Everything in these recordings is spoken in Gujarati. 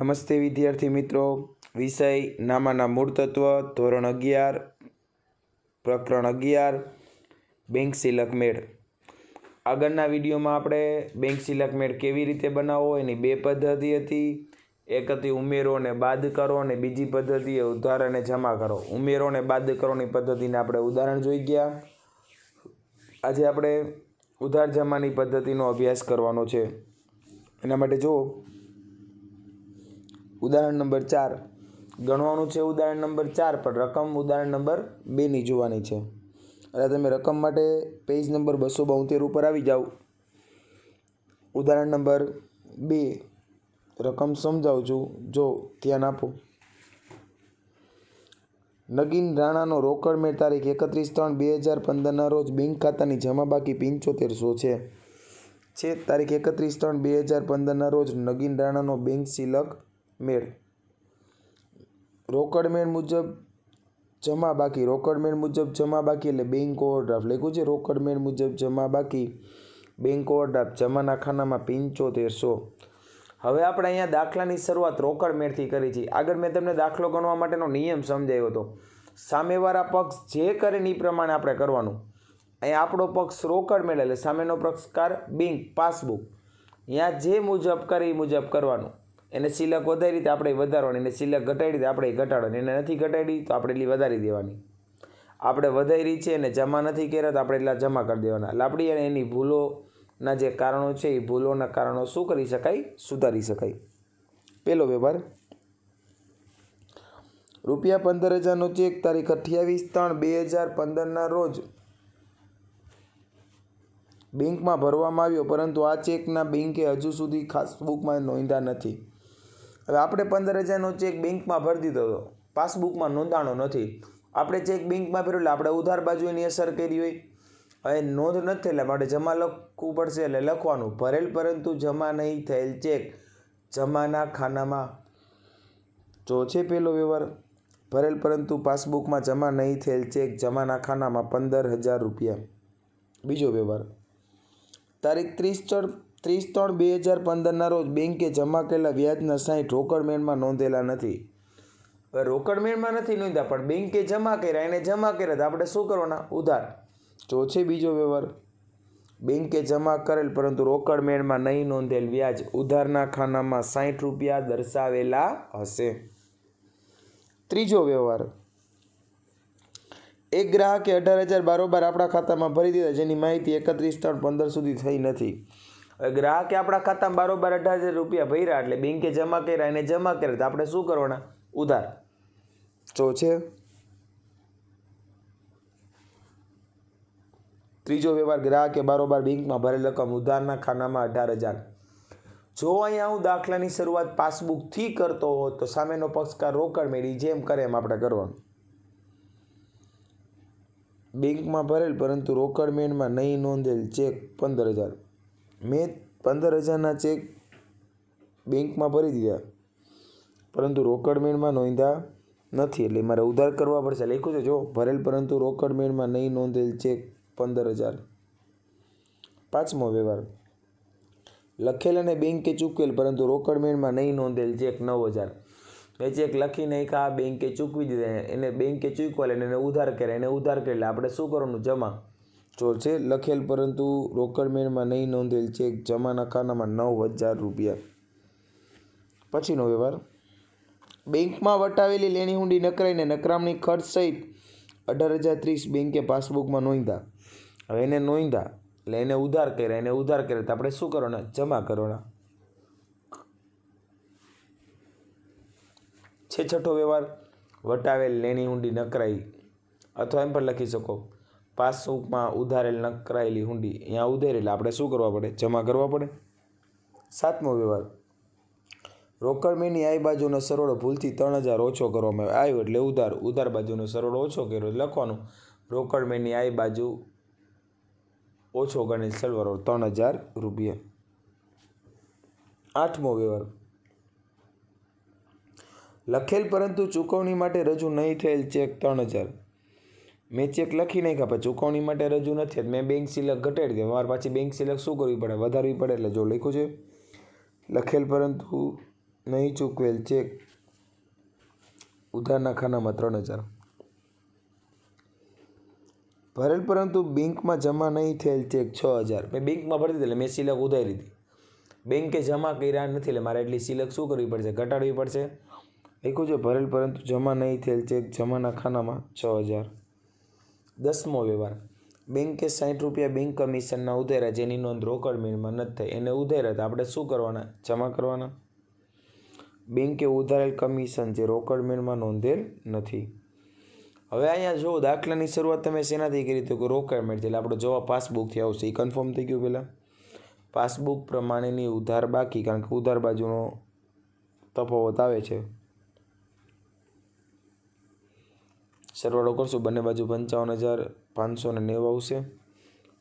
નમસ્તે વિદ્યાર્થી મિત્રો. વિષય નામાના મૂળ તત્વ, ધોરણ અગિયાર, પ્રકરણ અગિયાર, બેંક સિલક મેળ. આગળના વિડીયોમાં આપણે બેંક સિલક મેળ કેવી રીતે બનાવવો, એની બે પદ્ધતિ હતી. એક હતી ઉમેરો અને બાદ કરો અને બીજી પદ્ધતિ એ ઉધાર અને જમા કરો. ઉમેરો અને બાદ કરોની પદ્ધતિને આપણે ઉદાહરણ જોઈ ગયા. આજે આપણે ઉધાર જમાની પદ્ધતિનો અભ્યાસ કરવાનો છે. એના માટે જુઓ. ઉદાહરણ નંબર ચાર. ગણવાનું છે ઉદાહરણ નંબર ચાર, પણ રકમ ઉદાહરણ નંબર બેની જોવાની છે. એટલે તમે રકમ માટે પેજ નંબર બસો બોતેર ઉપર આવી જાઓ. ઉદાહરણ નંબર બે. રકમ સમજાવું છું જો ધ્યાન આપો. નગીન રાણાનો રોકડ મેળ તારીખ એકત્રીસ ત્રણ બે હજાર પંદરના રોજ બેંક ખાતાની જમા બાકી પંચોતેરસો છે. છે તારીખ એકત્રીસ ત્રણ બે હજાર પંદરના રોજ નગીન રાણાનો બેંક સિલક મેળ. રોકડ મેળ મુજબ જમા બાકી. રોકડ મેળ મુજબ જમા બાકી એટલે બેંક ઓવરડ્રાફ્ટ લખ્યું છે, રોકડ મેળ મુજબ જમા બાકી. બેંક ઓવરડ્રાફ્ટ જમાના ખાનામાં પંચોતેરસો. હવે આપણે અહીંયા દાખલાની શરૂઆત રોકડ મેળથી કરી છે. આગળ મેં તમને દાખલો ગણવા માટેનો નિયમ સમજાવ્યો હતો. સામેવાળા પક્ષ જે કરે એ પ્રમાણે આપણે કરવાનું. અહીંયા આપણો પક્ષ રોકડ મેળ એટલે સામેનો પક્ષકાર બેંક પાસબુક અહીંયા જે મુજબ કરે એ મુજબ કરવાનું. એને સિલક વધારી રીતે આપણે વધારવાની, એને સિલક ઘટાડી રીતે આપણે ઘટાડવાની. એને નથી ઘટાડી તો આપણે એટલી વધારી દેવાની. આપણે વધારી છે અને જમા નથી કર્યા તો આપણે એટલા જમા કરી દેવાના. એટલે અને એની ભૂલોના જે કારણો છે, એ ભૂલોના કારણો શું કરી શકાય? સુધારી શકાય. પહેલો વ્યવહાર. રૂપિયા પંદર હજારનો ચેક તારીખ અઠ્યાવીસ ત્રણ બે હજાર પંદરના રોજ બેંકમાં ભરવામાં આવ્યો, પરંતુ આ ચેકના બેંકે હજુ સુધી ખાસ બુકમાં નોંધા નથી. હવે આપણે પંદર હજારનો ચેક બેંકમાં ભરી દીધો હતો. પાસબુકમાં નોંધાણો નથી. આપણે ચેક બેંકમાં ભર્યો એટલે આપણે ઉધાર બાજુ એની અસર કરી હોય. હવે નોંધ નથી એટલે માટે જમા લખવું પડશે એટલે લખવાનું. ભરેલ પરંતુ જમા નહીં થયેલ ચેક જમાના ખાનામાં. જો છે પેલો વ્યવહાર, ભરેલ પરંતુ પાસબુકમાં જમા નહીં થયેલ ચેક જમાના ખાનામાં પંદર હજાર રૂપિયા. બીજો વ્યવહાર, તારીખ ત્રીસ ચાર ત્રીસ ત્રણ બે હજાર પંદરના રોજ બેંકે જમા કરેલા વ્યાજના સાઠ રોકડ મેળમાં નોંધેલા નથી. હવે રોકડ મેળમાં નથી નોંધ્યા, પણ બેંકે જમા કર્યા, એને જમા કર્યા તો આપણે શું કરવાના? ઉધાર. જો છે બીજો વ્યવહાર. બેંકે જમા કરેલ પરંતુ રોકડ મેળમાં નહીં નોંધેલ વ્યાજ ઉધારના ખાનામાં સાઠ રૂપિયા દર્શાવેલા હશે. ત્રીજો વ્યવહાર. એક ગ્રાહકે અઢાર હજાર બારોબાર આપણા ખાતામાં ભરી દીધા, જેની માહિતી એકત્રીસ ત્રણ પંદર સુધી થઈ નથી. હવે ગ્રાહકે આપણા ખાતામાં બારોબાર અઢાર હજાર રૂપિયા ભર્યા એટલે બેંકે જમા કર્યા એને જમા કર્યા તો આપણે શું કરવાના? ઉધાર. જો છે. ત્રીજો વ્યવહાર, ગ્રાહકે બારોબાર બેંકમાં ભરેલ રકમ ઉધારના ખાનામાં અઢાર હજાર. જો અહીંયા હું દાખલાની શરૂઆત પાસબુકથી કરતો હોત તો સામેનો પક્ષકાર રોકડ મેળવી જેમ કરે એમ આપણે કરવાનું. બેંકમાં ભરેલ, પરંતુ રોકડ મેળમાં નહીં નોંધેલ ચેક પંદર હજાર. મેં પંદર હજારના ચેક બેંકમાં ભરી દીધા. પરંતુ રોકડ મેળમાં નોંધ્યા નથી. એટલે મારે ઉધાર કરવા પડશે. લખ્યું છે? જો, ભરેલ પરંતુ રોકડ મેળમાં નહીં નોંધેલ ચેક પંદર હજાર. પાંચમો વ્યવહાર. લખેલ અને બેંકે ચૂકવેલ, પરંતુ રોકડ મેળમાં નહીં નોંધેલ ચેક નવ હજાર. મેં ચેક લખી કે આ બેંકે ચૂકવી દીધા. એને બેંકે ચૂકવેલ એને ઉધાર કર્યા. એને ઉધાર કરેલા આપણે શું કરવાનું? જમા. જો છે, લખેલ પરંતુ રોકડ મેળમાં નહીં નોંધેલ ચેક જમાના ખાનામાં નવ હજાર રૂપિયા. પછીનો વ્યવહાર. બેંકમાં વટાવેલી લેણી હુંડી નકરાઈને નકરામણી ખર્ચ સહિત અઢાર હજાર ત્રીસ બેંકે પાસબુકમાં નોંધા હવે એને નોંધા એટલે એને ઉધાર કર્યા, એને ઉધાર કર્યા, તો આપણે શું કરવાના? જમા કરવાના. છે છઠ્ઠો વ્યવહાર, વટાવેલ લેણી ઊંડી નકરાઈ. અથવા એમ પણ લખી શકો. પાસબુકમાં ઉધારેલ નકરાયેલી હુંડી અહીંયા ઉધારેલ આપણે શું કરવા પડે? જમા કરવા પડે? સાતમો વ્યવહાર. રોકડ મેની આઈ બાજુનો સરવાળો ભૂલથી ત્રણ હજાર ઓછો કરવામાં આવ્યો એટલે ઉધાર. ઉધાર બાજુનો સરવાળો ઓછો કર્યો લખવાનું. રોકડ મેની આઈ બાજુ ઓછો ગણેલ સરવાળો ત્રણ હજાર રૂપિયા. આઠમો વ્યવહાર. લખેલ પરંતુ ચૂકવણી માટે રજૂ નહીં થયેલ ચેક ત્રણ હજાર. મેં ચેક લખી નાખ્યા, પણ ચૂકવણી માટે રજૂ નથી મેં બેંક સિલક ઘટાડી દીધી. મારે પાછી બેંક સિલક શું કરવી પડે? વધારવી પડે એટલે જો લખ્યું છે. લખેલ પરંતુ નહીં ચૂકવેલ ચેક. ઉધારના ખાનામાં ત્રણ હજાર. ભરેલ પરંતુ બેંકમાં જમા નહીં થયેલ ચેક છ હજાર. મેં બેંકમાં ભરી દીધી એટલે મેં સિલક ઉધારી હતી બેંકે જમા કર્યા નથી એટલે મારે એટલી સિલક શું કરવી પડશે? ઘટાડવી પડશે. લખ્યું છે, ભરેલ પરંતુ જમા નહીં થયેલ ચેક જમાના ખાનામાં છ હજાર. દસમો વ્યવહાર. બેંકે સાઠ રૂપિયા બેંક કમિશનના ઉધેરા જેની નોંધ રોકડ મીણમાં નથી થઈ, એને ઉધેરા તો આપણે શું કરવાના? જમા કરવાના? બેંકે ઉધારેલ કમિશન જે રોકડ મીણમાં નોંધેલ નથી. હવે અહીંયા જો દાખલાની શરૂઆત તમે શેનાથી કરી તો કે મેળ એટલે આપણો જવાબ પાસબુકથી આવશે. એ કન્ફર્મ થઈ ગયું પહેલાં પાસબુક પ્રમાણેની ઉધાર બાકી, કારણ કે ઉધાર બાજુનો તફાવત આવે છે. સરવાળો કરશું. બંને બાજુ પંચાવન હજાર પાંચસો ને નેવું આવશે.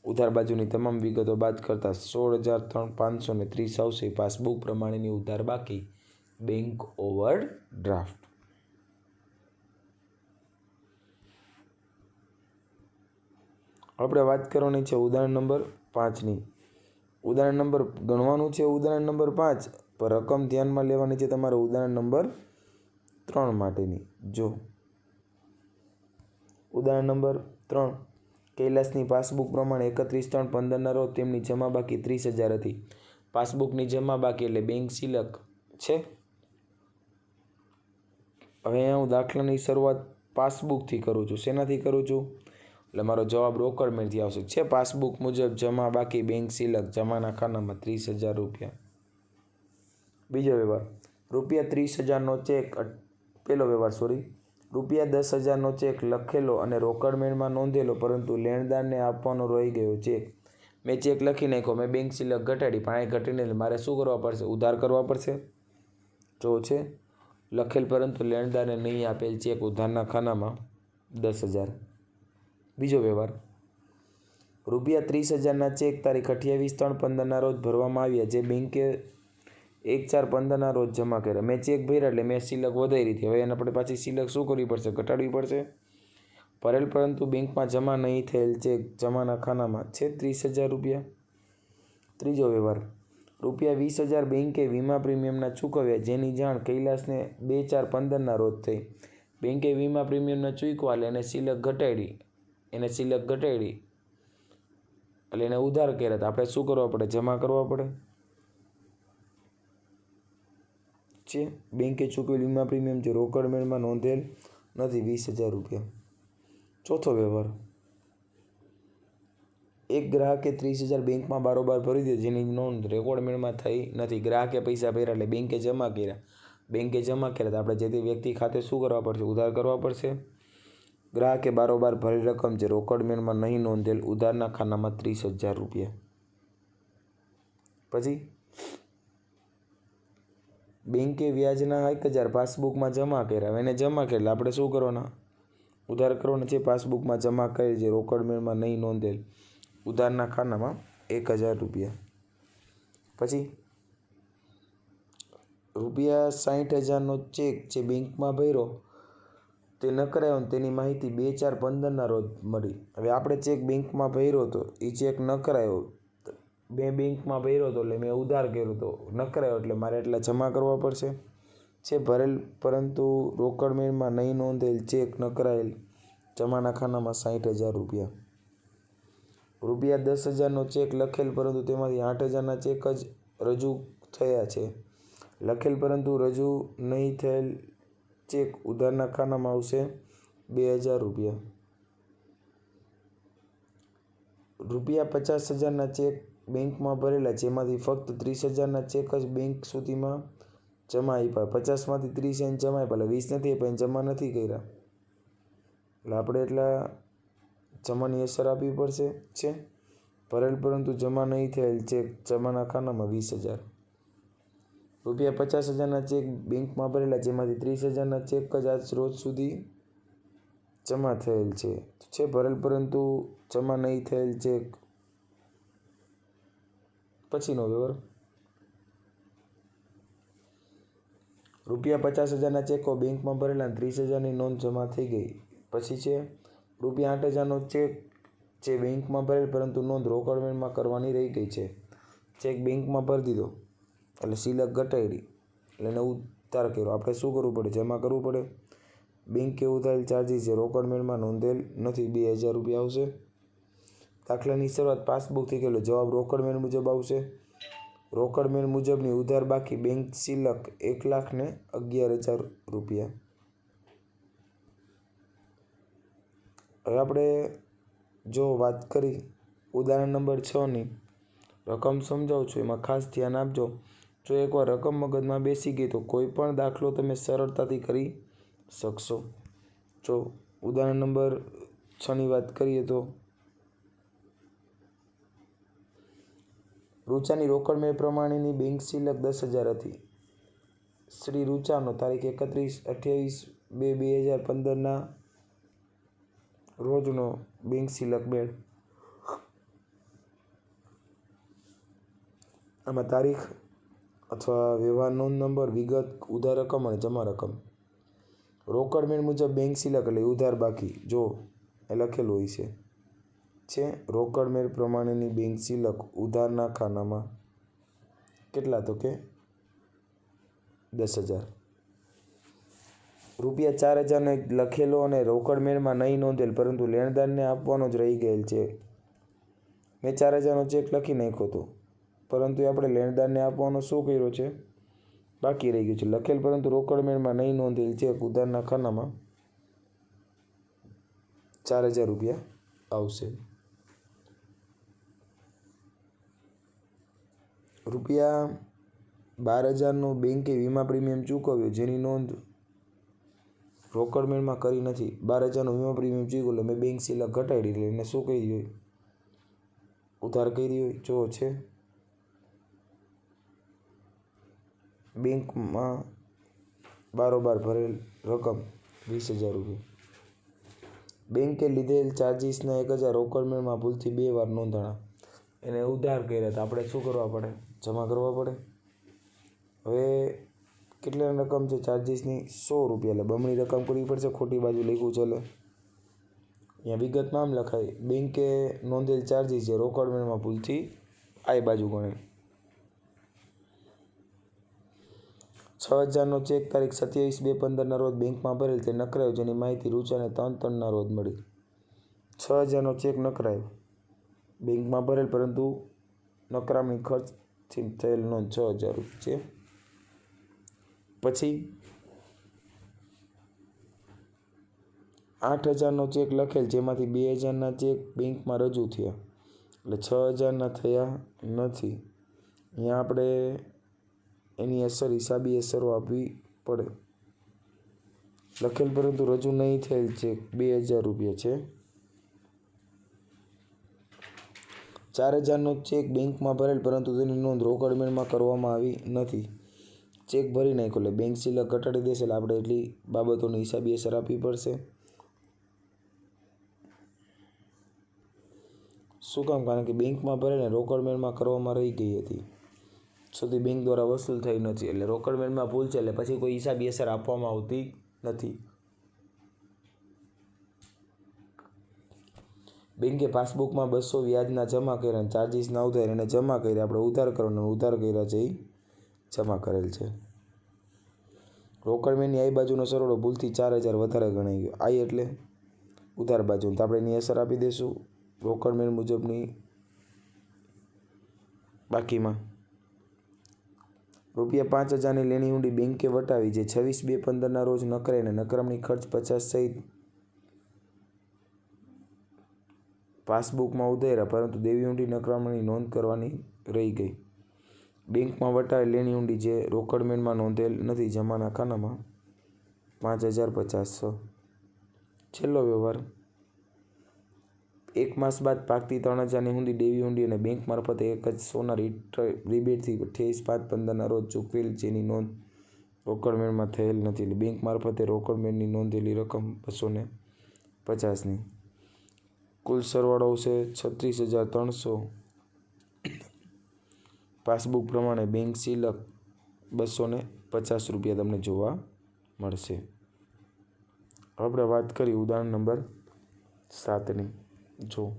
ઉધાર બાજુની તમામ વિગતો બાદ કરતાં સોળ હજાર ત્રણ પાંચસો ને ત્રીસ આવશે. પાસબુક પ્રમાણેની ઉધાર બાકી. બેંક ઓવર ડ્રાફ્ટ આપણે વાત કરવાની છે ઉદાહરણ નંબર પાંચની. ઉદાહરણ નંબર ગણવાનું છે ઉદાહરણ નંબર પાંચ. પર રકમ ધ્યાનમાં લેવાની છે તમારે ઉદાહરણ નંબર ત્રણ માટેની. જો ઉદાહરણ નંબર ત્રણ. કૈલાસની પાસબુક પ્રમાણે એકત્રીસ ત્રણ પંદરના રોજ તેમની જમા બાકી ત્રીસ હજાર હતી. પાસબુકની જમા બાકી એટલે બેંક સિલક છે. હવે અહીંયા હું દાખલાની શરૂઆત પાસબુકથી કરું છું. શેનાથી કરું છું? એટલે મારો જવાબ રોકડ આવશે. છે પાસબુક મુજબ જમા બાકી બેંક સિલક જમાના ખાનામાં ત્રીસ હજાર રૂપિયા. બીજો વ્યવહાર. રૂપિયા ત્રીસ હજારનો ચેક પહેલો વ્યવહાર સોરી રૂપિયા દસ હજારનો ચેક લખેલો અને રોકડ મેળમાં નોંધેલો, પરંતુ લેણદારને આપવાનો રહી ગયો ચેક. મેં ચેક લખી નાખ્યો. મેં બેંક સિલક ઘટાડી, પણ એ ઘટીને મારે શું કરવા પડશે? ઉધાર કરવા પડશે? જો છે. લખેલ, પરંતુ લેણદારને નહીં આપેલ ચેક ઉધારના ખાનામાં દસ હજાર. બીજો વ્યવહાર. રૂપિયા ત્રીસ હજારના ચેક તારીખ અઠ્યાવીસ ત્રણ પંદરના રોજ ભરવામાં આવ્યા, જે બેંકે એક ચાર પંદરના રોજ જમા કર્યા. મેં ચેક ભર્યા એટલે મેં સિલક વધારી હતી. હવે એને આપણે પાછી સિલક શું કરવી પડશે? ઘટાડવી પડશે? ભરેલ પરંતુ બેંકમાં જમા નહીં થયેલ ચેક જમાના ખાનામાં છે ત્રીસ હજાર રૂપિયા? ત્રીજો વ્યવહાર. રૂપિયા વીસ હજાર બેંકે વીમા પ્રીમિયમના ચૂકવ્યા, જેની જાણ કૈલાસને બે ચાર પંદરના રોજ થઈ. બેંકે વીમા પ્રીમિયમના ચૂકવા એટલે એને સિલક ઘટાડી. એને સિલક ઘટાડી. એટલે એને ઉધાર કર્યા આપણે શું કરવા પડે? જમા કરવા પડે? છે. બેંકે ચૂકવેલ વીમા પ્રીમિયમ જે રોકડ મેળમાં નોંધેલ નથી, વીસ હજાર રૂપિયા. ચોથો વ્યવહાર. એક ગ્રાહકે ત્રીસ હજાર બેંકમાં બારોબાર ભરી દે જેની નોંધ રેકોર્ડ મેળમાં થઈ નથી. ગ્રાહકે પૈસા ભર્યા એટલે બેંકે જમા કર્યા. બેંકે જમા કર્યા તો આપણે જે તે વ્યક્તિ ખાતે શું કરવા પડશે? ઉધાર કરવા પડશે. ગ્રાહકે બારોબાર ભરેલ રકમ જે રોકડ મેળમાં નહીં નોંધેલ, ઉધારના ખાનામાં ત્રીસ હજાર રૂપિયા. પછી બેંકે વ્યાજના એક હજાર પાસબુકમાં જમા કર્યા. એને જમા કરેલા આપણે શું કરવાના? ઉધાર કરવાના છે, પાસબુકમાં જમા કરેલ જે રોકડ મેળમાં નહીં નોંધેલ. ઉધારના ખાનામાં એક હજાર રૂપિયા. પછી રૂપિયા સાઠ હજારનો ચેક જે બેંકમાં ભર્યો, તે ન કરાયો ને તેની માહિતી બે ચાર પંદરના રોજ મળી. હવે આપણે ચેક બેંકમાં ભર્યો હતો એ ચેક ન કરાયો મેં બેંકમાં ભર્યો હતો એટલે મેં ઉધાર કર્યો હતો નકરાયો એટલે મારે એટલા જમા કરવા પડશે. છે ભરેલ, પરંતુ રોકડ મેળમાં નહીં નોંધેલ ચેક નકરાયેલ કરાયેલ જમાના ખાનામાં સાઠ હજાર રૂપિયા. રૂપિયા દસ હજારનો ચેક લખેલ, પરંતુ તેમાંથી આઠ હજારના ચેક જ રજૂ થયા છે. લખેલ, પરંતુ રજૂ નહીં થયેલ ચેક ઉધારના ખાનામાં આવશે બે હજાર રૂપિયા. રૂપિયા પચાસ હજારના ચેક બેંકમાં ભરેલા, જેમાંથી ફક્ત ત્રીસ હજારના ચેક જ બેંક સુધીમાં જમા આપ્યા. પચાસમાંથી ત્રીસ એને જમા આપ્યા. એટલે વીસ નથી આપ્યા, એને જમા નથી કર્યા. એટલે આપણે એટલા જમાની અસર આપવી પડશે, છે? ભરેલ પરંતુ જમા નહીં થયેલ ચેક જમાના ખાનામાં વીસ હજાર. રૂપિયા પચાસ હજારના ચેક બેંકમાં ભરેલા, જેમાંથી ત્રીસ હજારના ચેક જ આજ રોજ સુધી જમા થયેલ છે. છે, ભરેલ પરંતુ જમા નહીં થયેલ ચેક પછીનો વ્યવહાર રૂપિયા પચાસ હજારના ચેકો બેંકમાં ભરેલા ત્રીસ હજારની નોંધ જમા થઈ ગઈ. પછી છે, રૂપિયા આઠ હજારનો ચેક જે બેંકમાં ભરેલ, પરંતુ નોંધ રોકડ વેણમાં કરવાની રહી ગઈ છે. ચેક બેંકમાં ભરી દીધો, એટલે સિલક ઘટાડી, એટલે એને ઉતાર કર્યો. આપણે શું કરવું પડે? જમા કરવું પડે? બેંકે ઉતારેલ ચાર્જીસ છે રોકડ મેળમાં નોંધેલ નથી, બે હજાર રૂપિયા આવશે. દાખલાની શરૂઆત પાસબુકથી કરેલો જવાબ રોકડ મેળ મુજબ આવશે. રોકડ મેળ મુજબની ઉધાર બાકી બેંક સિલક એક લાખ ને અગિયાર હજાર રૂપિયા. હવે આપણે જો વાત કરી ઉદાહરણ નંબર છની રકમ સમજાવું છું, એમાં ખાસ ધ્યાન આપજો. જો એકવાર રકમ મગજમાં બેસી ગઈ તો કોઈ પણ દાખલો તમે સરળતાથી કરી શકશો. જો ઉદાહરણ નંબર છની વાત કરીએ તો રૂચાની રોકડ મેળ પ્રમાણેની બેંક સિલક દસ હજાર હતી. શ્રી રૂચાનો તારીખ એકત્રીસ અઠ્યાવીસ બે બે હજાર પંદરના રોજનો બેંક સિલક મેળ આમાં તારીખ અથવા વ્યવહાર નોંધ નંબર, વિગત, ઉધાર રકમ અને જમા રકમ. રોકડ મેળ મુજબ બેંક સિલક એટલે ઉધાર બાકી, જો એ લખેલું હોય છે. છે. રોકડ મેળ પ્રમાણેની બેંક સિલક ઉધારના ખાનામાં કેટલા તો કે દસ હજાર. રૂપિયા ચાર હજારનો એક લખેલો અને રોકડ મેળમાં નહીં નોંધેલ, પરંતુ લેણદારને આપવાનો જ રહી ગયેલ છે. મેં ચાર હજારનો ચેક લખી નાખ્યો હતો પરંતુ આપણે લેણદારને આપવાનો શું કર્યો છે? બાકી રહી ગયું છે. લખેલ, પરંતુ રોકડ મેળમાં નહીં નોંધેલ ચેક ઉધારના ખાનામાં ચાર હજાર રૂપિયા આવશે. રૂપિયા બાર હજારનું બેંકે વીમા પ્રીમિયમ ચૂકવ્યું, જેની નોંધ રોકડ મેળમાં કરી નથી. બાર હજારનું વીમા પ્રીમિયમ ચૂકવ્યું મેં બેંક સિલક ઘટાડી એટલે એને શું કરી હોય ઉધાર કરી હોય જો, છે. બેંકમાં બારોબાર ભરેલ રકમ વીસ હજાર રૂપિયા. બેંકે લીધેલ ચાર્જીસના એક હજાર રોકડ મેળમાં ભૂલથી બે વાર નોંધાણા. એને ઉધાર કર્યા તો આપણે શું કરવા પડે? જમા કરવા પડે? હવે કેટલી રકમ છે ચાર્જીસની સો રૂપિયા એટલે બમણી રકમ કરવી પડશે, ખોટી બાજુ લખ્યું ચાલે અહીંયા વિગતમાં આમ લખાય બેંકે નોંધેલ ચાર્જીસ છે રોકડ મેળમાં ભૂલથી આ બાજુ ગણેલ છ હજારનો ચેક તારીખ સત્યાવીસ બે પંદરના રોજ બેંકમાં ભરેલ તે નકરાયો, જેની માહિતી રૂચાને ત્રણ ત્રણના રોજ મળી. છ હજારનો ચેક નકરાયો. બેંકમાં ભરેલ, પરંતુ નકરામણી ખર્ચથી થયેલ થયેલનો છ હજાર છે. પછી આઠ હજારનો ચેક લખેલ, જેમાંથી બે હજારના ચેક બેંકમાં રજૂ થયા. એટલે છ હજારના થયા નથી. અહીંયા આપણે એની અસર, હિસાબી અસરો આપવી પડે. લખેલ પરંતુ રજૂ નહીં થયેલ ચેક બે હજાર રૂપિયા છે. ચાર હજારનો ચેક બેંકમાં ભરેલ, પરંતુ તેની નોંધ રોકડ મેળમાં કરવામાં આવી નથી. ચેક ભરી નાખ્યો, એટલે બેંક સિલક ઘટાડી દેશે આપણે એટલી બાબતોની હિસાબી અસર આપવી પડશે. શું કામ? કારણ કે બેંકમાં ભરેને રોકડ મેળમાં કરવામાં રહી ગઈ હતી. સુધી બેંક દ્વારા વસૂલ થઈ નથી, એટલે રોકડ મેળમાં ભૂલ છે, એટલે પછી કોઈ હિસાબી અસર આપવામાં આવતી નથી. બેંકે પાસબુકમાં બસો વ્યાજના જમા કર્યા ચાર્જિસ ના ઉધાર એને જમા કર્યા. આપણે ઉધાર કરવાનો ઉધાર કર્યા છે એ જમા કરેલ છે. રોકડ મેળની આ બાજુનો સરવાળો ભૂલથી ચાર હજાર વધારે ગણાઈ ગયો. આઈ એટલે ઉધાર બાજુ. તો આપણે એની અસર આપી દઈશું રોકડ મેળ મુજબની બાકીમાં. રૂપિયા પાંચ હજારની લેણી ઊંડી બેંકે વટાવી, જે છવ્વીસ બે પંદરના રોજ નકરાઈને નકરામણી ખર્ચ પચાસ સહિત પાસબુકમાં ઉધાર્યા પરંતુ દેવી ઊંડી નકરામણી નોંધ કરવાની રહી ગઈ. બેંકમાં વટાવેલ લેણી ઊંડી જે રોકડ મેળમાં નોંધેલ નથી જમાના ખાનામાં પાંચ હજાર પચાસસો. છેલ્લો વ્યવહાર. એક માસ બાદ પાકતી ત્રણ હજારની ઊંડી દેવી ઊંડી અને બેંક મારફતે એક જ સોના રિબેટથી અઠ્યાવીસ પાંચ પંદરના રોજ ચૂકવેલ, જેની નોંધ રોકડ મેળમાં થયેલ નથી. એટલે બેંક મારફતે રોકડ મેળની નોંધેલી રકમ બસો ને પચાસની. કુલ સરવાળો આવશે છત્રીસ હજાર ત્રણસો. પાસબુક પ્રમાણે બેંક સિલક બસો પચાસ રૂપિયા તમને જોવા મળશે. આપણે વાત કરી ઉદાહરણ નંબર સાતની. જો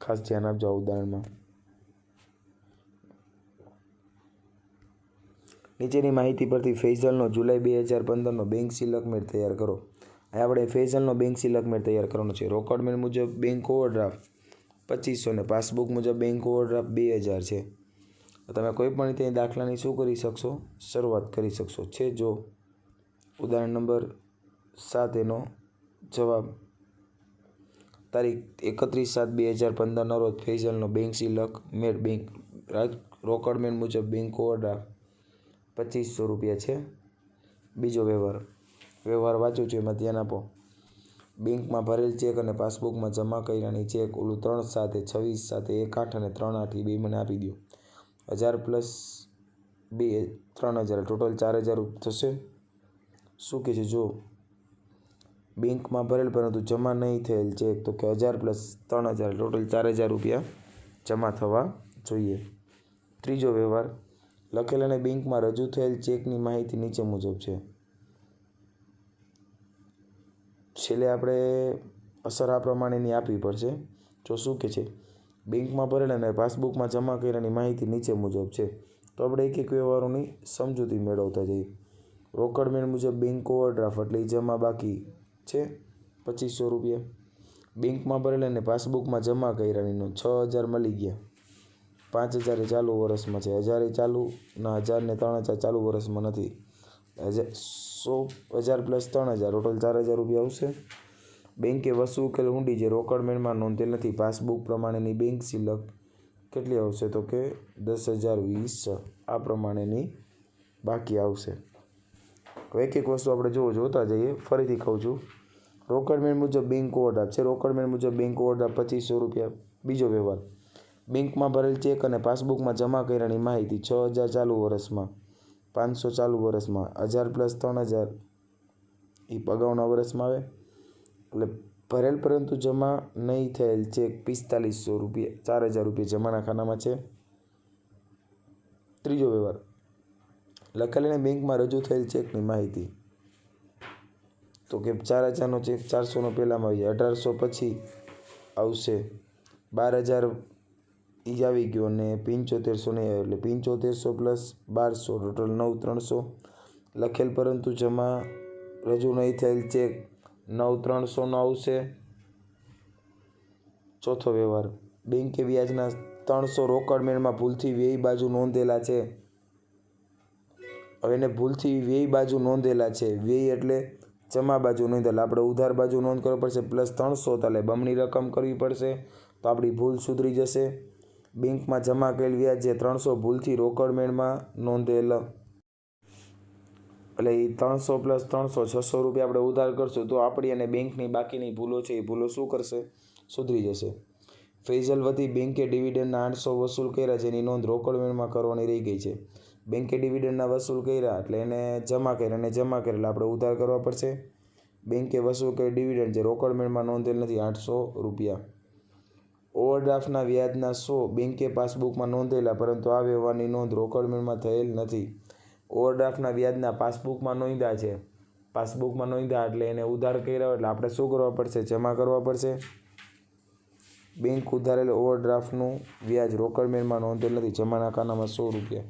ખાસ ધ્યાન આપજો ઉદાહરણમાં. નીચેની માહિતી પરથી ફેઝલનો જુલાઈ બે હજાર પંદરનો બેંક સિલકમેટ તૈયાર કરો. અહીં આપણે ફેઝલનો બેંક સિલકમેટ તૈયાર કરવાનો છે. રોકડમેટ મુજબ બેંક ઓવરડ્રાફ્ટ પચીસો ને પાસબુક મુજબ બેંક ઓવરડ્રાફ્ટ બે હજાર છે. તમે કોઈ પણ રીતે દાખલાની શું કરી શકશો? શરૂઆત કરી શકશો. છે જો. ઉદાહરણ નંબર સાત એનો જવાબ. તારીખ એકત્રીસ સાત બે હજાર પંદરના રોજ ફેઝલનો બેંક સિલક મેટ બેંક રોકડમેટ મુજબ બેંક ઓવરડ્રાફ્ટ પચીસો રૂપિયા છે. બીજો વ્યવહાર. વ્યવહાર વાંચું છું એમાં ધ્યાન આપો. બેંકમાં ભરેલ ચેક અને પાસબુકમાં જમા કર્યાની ચેક, ઓલું ત્રણ સાથે છવ્વીસ સાથે એક આઠ અને ત્રણ આઠ એ બે મને આપી દો હજાર પ્લસ બે, ત્રણ હજાર, ટોટલ ચાર હજાર થશે? શું કહે છે, જો? બેંકમાં ભરેલ પરંતુ જમા નહીં થયેલ ચેક, તો કે હજાર પ્લસ ત્રણ હજાર, ટોટલ ચાર હજાર રૂપિયા જમા થવા જોઈએ. ત્રીજો વ્યવહાર, લખેલ અને બેંકમાં રજૂ થયેલ ચેકની માહિતી નીચે મુજબ છે. છેલ્લે આપણે અસર આ પ્રમાણેની આપવી પડશે. જો શું કે છે, બેંકમાં ભરેલ અને પાસબુકમાં જમા કર્યાની માહિતી નીચે મુજબ છે. તો આપણે એક એક વ્યવહારોની સમજૂતી મેળવતા જઈએ. રોકડ મેળ મુજબ બેંક ઓવરડ્રાફ્ટ એટલે જમા બાકી છે પચીસો રૂપિયા. બેંકમાં ભરેલ અને પાસબુકમાં જમા કર્યાની છ હજાર મળી ગયા. પાંચ હજાર એ ચાલુ વર્ષમાં છે. હજાર એ ચાલુ ના હજાર ને ત્રણ હજાર ચાલુ વર્ષમાં નથી. હજાર સો હજાર પ્લસ ત્રણ હજાર. ટોટલ ચાર હજાર રૂપિયા આવશે. બેંકે વસ્તુ ઉકેલ ઊંડી જે રોકડમેન્ટમાં નોંધેલ નથી. પાસબુક પ્રમાણેની બેંક સિલક કેટલી આવશે તો કે દસ હજાર વીસ આ પ્રમાણેની બાકી આવશે. તો એક એક વસ્તુ આપણે જોવો, જોતા જઈએ. ફરીથી કહું છું. રોકડમેન્ટ મુજબ બેંક ઓવરડ્રાફ્ટ છે. રોકડમેન્ટ મુજબ બેંક ઓવરડ્રાફ્ટ પચીસો રૂપિયા. બીજો વ્યવહાર. બેંકમાં ભરેલ ચેક અને પાસબુકમાં જમા કરેલી માહિતી છ હજાર ચાલુ વર્ષમાં. પાંચસો ચાલુ વર્ષમાં, હજાર પ્લસ ત્રણ હજાર. એ અગાઉના વર્ષમાં આવે. એટલે ભરેલ પરંતુ જમા નહીં થયેલ ચેક પિસ્તાલીસો રૂપિયા, ચાર હજાર રૂપિયા જમાના ખાનામાં છે. ત્રીજો વ્યવહાર. લખેલ બેંકમાં રજૂ થયેલ ચેકની માહિતી. તો કે ચાર હજારનો ચેક ચારસોનો પહેલાંમાં આવી જાય અઢારસો પછી આવશે. બાર હજાર એ જ આવી ગયો અને પંચોતેરસો નહીં આવ્યો એટલે પંચોતેરસો પ્લસ બારસો ટોટલ નવ ત્રણસો. લખેલ પરંતુ જમા રજૂ નહીં થયેલ ચેક નવ ત્રણસોનો આવશે. ચોથો વ્યવહાર. બેંકે વ્યાજના ત્રણસો રોકડ મેળમાં ભૂલથી વ્યય બાજુ નોંધેલા છે. હવે એને ભૂલથી વ્યય બાજુ નોંધેલા છે. વ્યય એટલે જમા બાજુ નોંધેલા. આપણે ઉધાર બાજુ નોંધ કરવી પડશે પ્લસ ત્રણસો તાલે બમણી રકમ કરવી પડશે. તો આપણી ભૂલ સુધરી જશે. બેંકમાં જમા કરેલ વ્યાજ ત્રણસો ભૂલથી રોકડ મેળમાં નોંધેલ. એટલે એ ત્રણસો પ્લસ ત્રણસો છસો રૂપિયા આપણે ઉધાર કરશું તો આપણી અને બેંકની બાકીની ભૂલો છે એ ભૂલો શું કરશે? સુધરી જશે. ફેઝલ વતી બેંકે ડિવિડન્ડના આઠસો વસૂલ કર્યા જેની નોંધ રોકડ મેળમાં કરવાની રહી ગઈ છે. બેંકે ડિવિડન્ડના વસૂલ કર્યા એટલે એને જમા કર્યા અને જમા કરેલા આપણે ઉધાર કરવા પડશે. બેંકે વસૂલ કરેલ ડિવિડન્ડ જે રોકડમેળમાં નોંધેલ નથી, આઠસો રૂપિયા. ઓવરડ્રાફ્ટના વ્યાજના સો બેંકે પાસબુકમાં નોંધેલા, પરંતુ આ વ્યવહારની નોંધ રોકડમેળમાં થયેલ નથી. ઓવરડ્રાફ્ટના વ્યાજના પાસબુકમાં નોંધ્યા છે. પાસબુકમાં નોંધ્યા એટલે એને ઉધાર કર્યા એટલે આપણે શું કરવા પડશે? જમા કરવા પડશે? બેંક ઉધારેલ ઓવરડ્રાફ્ટનું વ્યાજ રોકડમેળમાં નોંધેલ નથી. જમાના ખાનામાં સો રૂપિયા.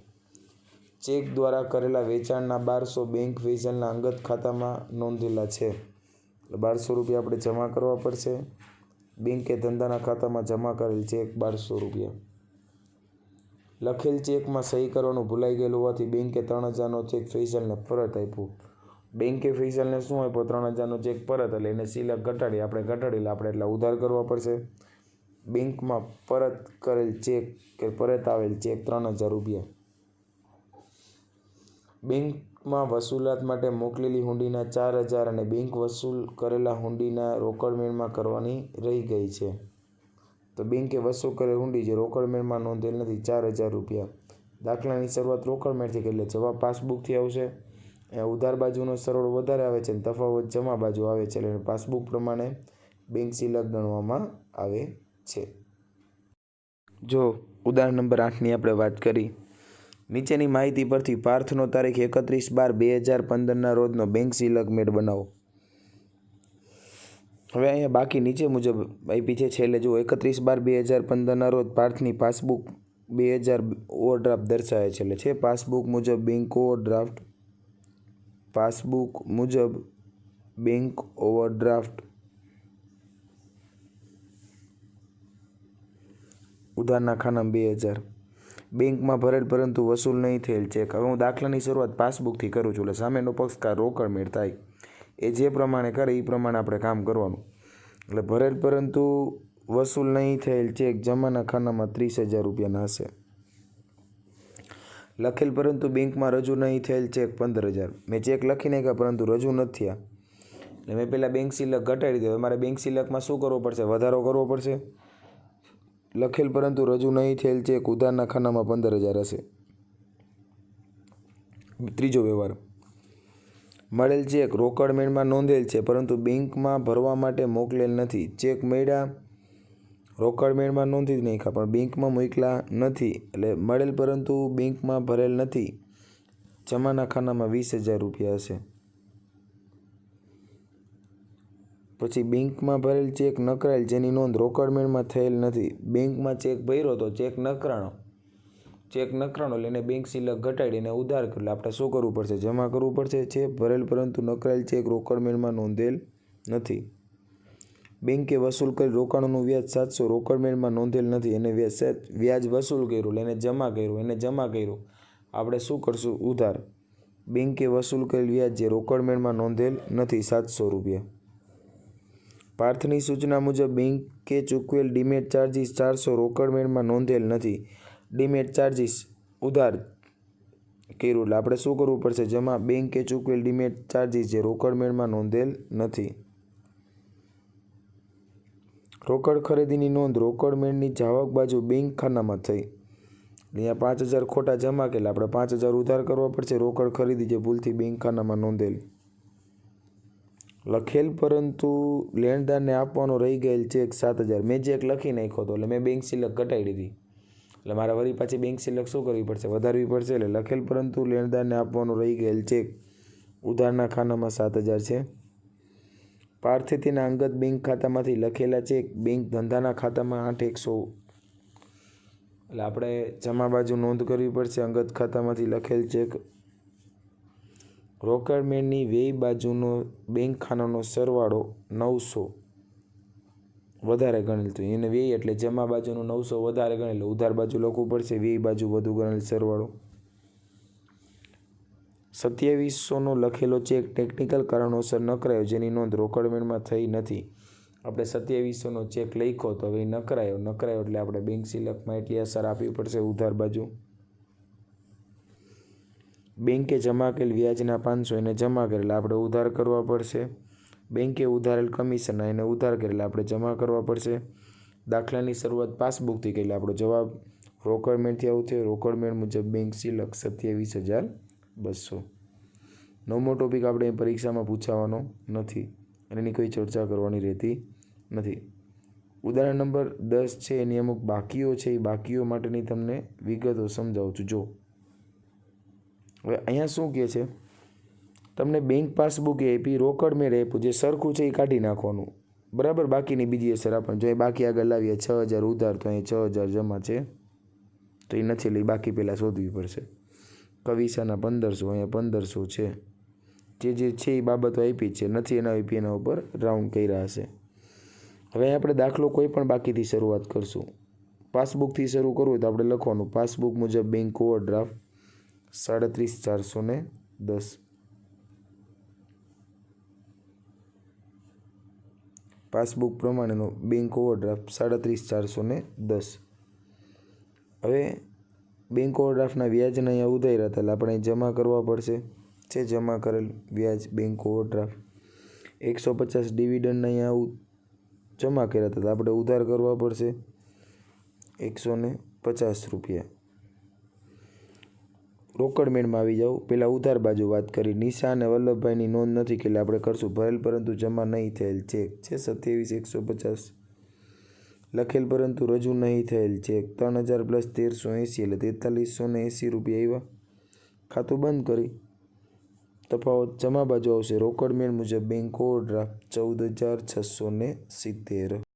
ચેક દ્વારા કરેલા વેચાણના બારસો બેંક વેચાણના અંગત ખાતામાં નોંધેલા છે. એટલે બારસો રૂપિયા આપણે જમા કરવા પડશે. બેંકે ધંધાના ખાતામાં જમા કરેલ ચેક બારસો રૂપિયા. લખેલ ચેકમાં સહી કરવાનું ભૂલાઈ ગયેલું હોવાથી બેંકે ત્રણ હજારનો ચેક ફૈસલને પરત આપ્યો. બેંકે ફૈસલને શું આપ્યો? ત્રણ હજારનો ચેક પરત, એટલે એને સિલક ઘટાડી, આપણે ઘટાડી આપણે એટલે ઉધાર કરવા પડશે. બેંકમાં પરત કરેલ ચેક કે પરત આવેલ ચેક ત્રણ હજાર રૂપિયા. બેંકમાં વસૂલાત માટે મોકલેલી હુંડીના ચાર હજાર અને બેંક વસૂલ કરેલા હુંડીના રોકડમેળમાં કરવાની રહી ગઈ છે. તો બેંકે વસૂલ કરેલ હુંડી જે રોકડમેળમાં નોંધેલ નથી, ચાર હજાર રૂપિયા. દાખલાની શરૂઆત રોકડમેળથી કરી એટલે જવાબ પાસબુકથી આવશે. ઉધાર બાજુનો સરળ વધારે આવે છે અને તફાવત જમા બાજુ આવે છે, એટલે પાસબુક પ્રમાણે બેંક સિલક ગણવામાં આવે છે. જો ઉદાહરણ નંબર આઠની આપણે વાત કરી નીચેની માહિતી પરથી પાર્થનો તારીખ એકત્રીસ બાર બે હજાર પંદરના રોજનો બેંક સિલક મેળ બનાવો. હવે અહીંયા બાકી નીચે મુજબ આપી છે. છેલ્લે જુઓ, એકત્રીસ બાર બે હજાર પંદરના રોજ પાર્થની પાસબુક બે હજાર ઓવરડ્રાફ્ટ દર્શાવે છે. એટલે છે પાસબુક મુજબ બેંક ઓવરડ્રાફ્ટ, પાસબુક મુજબ બેંક ઓવરડ્રાફ્ટ. ઉધારના ખાના બે હજાર. બેંકમાં ભરેલ પરંતુ વસૂલ નહીં થયેલ ચેક હવે હું દાખલાની શરૂઆત પાસબુકથી કરું છું એટલે સામેનો પક્ષકાર રોકડ મેળ થાય. એ જે પ્રમાણે કરે એ પ્રમાણે આપણે કામ કરવાનું. એટલે ભરેલ પરંતુ વસૂલ નહીં થયેલ ચેક જમાના ખાનામાં ત્રીસ હજાર રૂપિયાના હશે. લખેલ પરંતુ બેંકમાં રજૂ નહીં થયેલ ચેક પંદર હજાર. મેં ચેક લખી નાખ્યા પરંતુ રજૂ નથી થયા. એટલે મેં પહેલાં બેંક સિલક ઘટાડી દીધો. મારે બેંક સિલકમાં શું કરવો પડશે? વધારો કરવો પડશે? લખેલ પરંતુ રજૂ નહીં થયેલ ચેક ઉધારના ખાનામાં પંદર હજાર હશે. ત્રીજો વ્યવહાર. મળેલ ચેક રોકડ મેળમાં નોંધેલ છે, પરંતુ બેંકમાં ભરવા માટે મોકલેલ નથી. ચેક મળ્યા રોકડ મેળમાં નોંધી જ નહીં ખા, પણ બેંકમાં મોકલા નથી, એટલે મળેલ પરંતુ બેંકમાં ભરેલ નથી. જમાના ખાનામાં વીસ હજાર રૂપિયા હશે. પછી બેંકમાં ભરેલ ચેક નકરાયેલ, જેની નોંધ રોકડ મેળમાં થયેલ નથી. બેંકમાં ચેક ભર્યો તો ચેક નકરાણો. ચેક નકરાણો એને બેંક સિલક ઘટાડીને ઉધાર કર્યો. એટલે આપણે શું કરવું પડશે? જમા કરવું પડશે? છે ભરેલ, પરંતુ નકરાયેલ ચેક રોકડ મેળમાં નોંધેલ નથી. બેંકે વસૂલ કરેલ રોકાણોનું વ્યાજ સાતસો રોકડ મેળમાં નોંધેલ નથી. એને વ્યાજ વ્યાજ વસૂલ કર્યું, લઈને જમા કર્યું, એને જમા કર્યું. આપણે શું કરશું? ઉધાર. બેંકે વસૂલ કરેલ વ્યાજ જે રોકડ મેળમાં નોંધેલ નથી, સાતસો રૂપિયા. પાર્થની સૂચના મુજબ, બેંકે ચૂકવેલ ડીમેટ ચાર્જિસ ચારસો રોકડ મેળમાં નોંધેલ નથી. ડીમેટ ચાર્જિસ ઉધાર કર્યું. આપણે શું કરવું પડશે? જમા બેંકે ચૂકવેલ ડીમેટ ચાર્જિસ જે રોકડ મેળમાં નોંધેલ નથી. રોકડ ખરીદીની નોંધ રોકડ મેળની જાવક બાજુ બેંક ખાનામાં થઈ. અહીંયા પાંચ હજાર ખોટા જમા કરેલા. આપણે પાંચ હજાર ઉધાર કરવા પડશે. રોકડ ખરીદી જે ભૂલથી બેંક ખાનામાં નોંધેલ. લખેલ, પરંતુ લેણદારને આપવાનો રહી ગયેલ ચેક સાત હજાર. મેં ચેક લખી નાખ્યો હતો, એટલે મેં બેંક સિલક ઘટાડી દીધી. એટલે મારે વળી પાછી બેંક સિલક શું કરવી પડશે? વધારવી પડશે એટલે લખેલ, પરંતુ લેણદારને આપવાનો રહી ગયેલ ચેક ઉધારના ખાનામાં સાત હજાર છે. પાર્થિતિના અંગત બેંક ખાતામાંથી લખેલા ચેક બેંક ધંધાના ખાતામાં આઠ, એકસો. એટલે આપણે જમા બાજુ નોંધ કરવી પડશે. અંગત ખાતામાંથી લખેલ ચેક રોકડ વેય બાજુનો બેંક ખાનાનો સરવાળો નવસો વધારે ગણેલ તો એને વ્યય એટલે જમા બાજુનો નવસો વધારે ગણેલ ઉધાર બાજુ લખવું પડશે વ્યય બાજુ વધુ ગણેલ સરવાળો. સત્યાવીસોનો લખેલો ચેક ટેકનિકલ કારણોસર નકરાયો, જેની નોંધ રોકડમેળમાં થઈ નથી. આપણે સત્યાવીસોનો ચેક લખ્યો તો હવે નકરાયો નકરાયો એટલે આપણે બેંક સિલકમાં એટલી અસર આપવી પડશે ઉધાર બાજુ. બેંકે જમા કરેલ વ્યાજના પાંચસો એને જમા કરેલા આપણે ઉધાર કરવા પડશે. બેંકે ઉધારેલ કમિશન એને ઉધાર કરેલા આપણે જમા કરવા પડશે. દાખલાની શરૂઆત પાસબુકથી કરેલી આપણો જવાબ રોકડ મેળથી આવું થયો. રોકડ મેળ મુજબ બેંક સિલક સત્યાવીસ હજાર બસો. નવમો ટોપિક આપણે પરીક્ષામાં પૂછાવાનો નથી અને એની કોઈ ચર્ચા કરવાની રહેતી નથી. ઉદાહરણ નંબર દસ છે, એની અમુક બાકીઓ છે, એ બાકીઓ માટેની તમને વિગતો સમજાવું છું. જો હવે અહીંયા શું કહે છે? તમને બેંક પાસબુક એ આપી રોકડ મેળ આપ્યું જે સરખું છે એ કાઢી નાખવાનું. બરાબર? બાકીની બીજી અસર આપણને જો એ બાકી આગળ લાવીએ, છ હજાર ઉધાર તો અહીં છ હજાર જમા છે. તો એ નથી લઈ બાકી પહેલાં શોધવી પડશે. કવિસાના પંદરસો, અહીંયા પંદરસો છે. જે જે છે એ બાબતો આપી છે. નથી એના આપી એના ઉપર રાઉન્ડ કર્યા હશે. હવે આપણે દાખલો કોઈ પણ બાકીથી શરૂઆત કરશું. પાસબુકથી શરૂ કરવું તો આપણે લખવાનું. પાસબુક મુજબ બેંક ઓવરડ્રાફ્ટ સાડત્રીસ ચારસો ને દસ. પાસબુક પ્રમાણેનો બેંક ઓવરડ્રાફ્ટ સાડત્રીસ ચારસો ને દસ. હવે બેંક ઓવરડ્રાફ્ટના વ્યાજને અહીંયા ઉધાર્યા હતા એટલે આપણે જમા કરવા પડશે. છે જમા કરેલ વ્યાજ બેંક ઓવરડ્રાફ્ટ. એકસો પચાસ ડિવિડન્ડ અહીંયા જમા કર્યા હતા આપણે ઉધાર કરવા પડશે. એકસો ને પચાસ રૂપિયા. રોકડ મેળમાં આવી જાવ પહેલાં ઉધાર બાજુ વાત કરી. નિશા અને વલ્લભભાઈની નોંધ નથી કે આપણે કરશું ભરેલ પરંતુ જમા નહીં થયેલ ચેક. છે સત્યાવીસ, એકસો પચાસ લખેલ પરંતુ રજૂ નહીં થયેલ ચેક. ત્રણ હજાર પ્લસ તેરસો એંસી એટલે તેતાલીસો ને એંસી રૂપિયા આવ્યા ખાતું બંધ કરી. તફાવત જમા બાજુ આવશે. રોકડ મેળ મુજબ બેંક ઓવરડ્રાફ્ટ ચૌદ હજાર છસો ને સિત્તેર.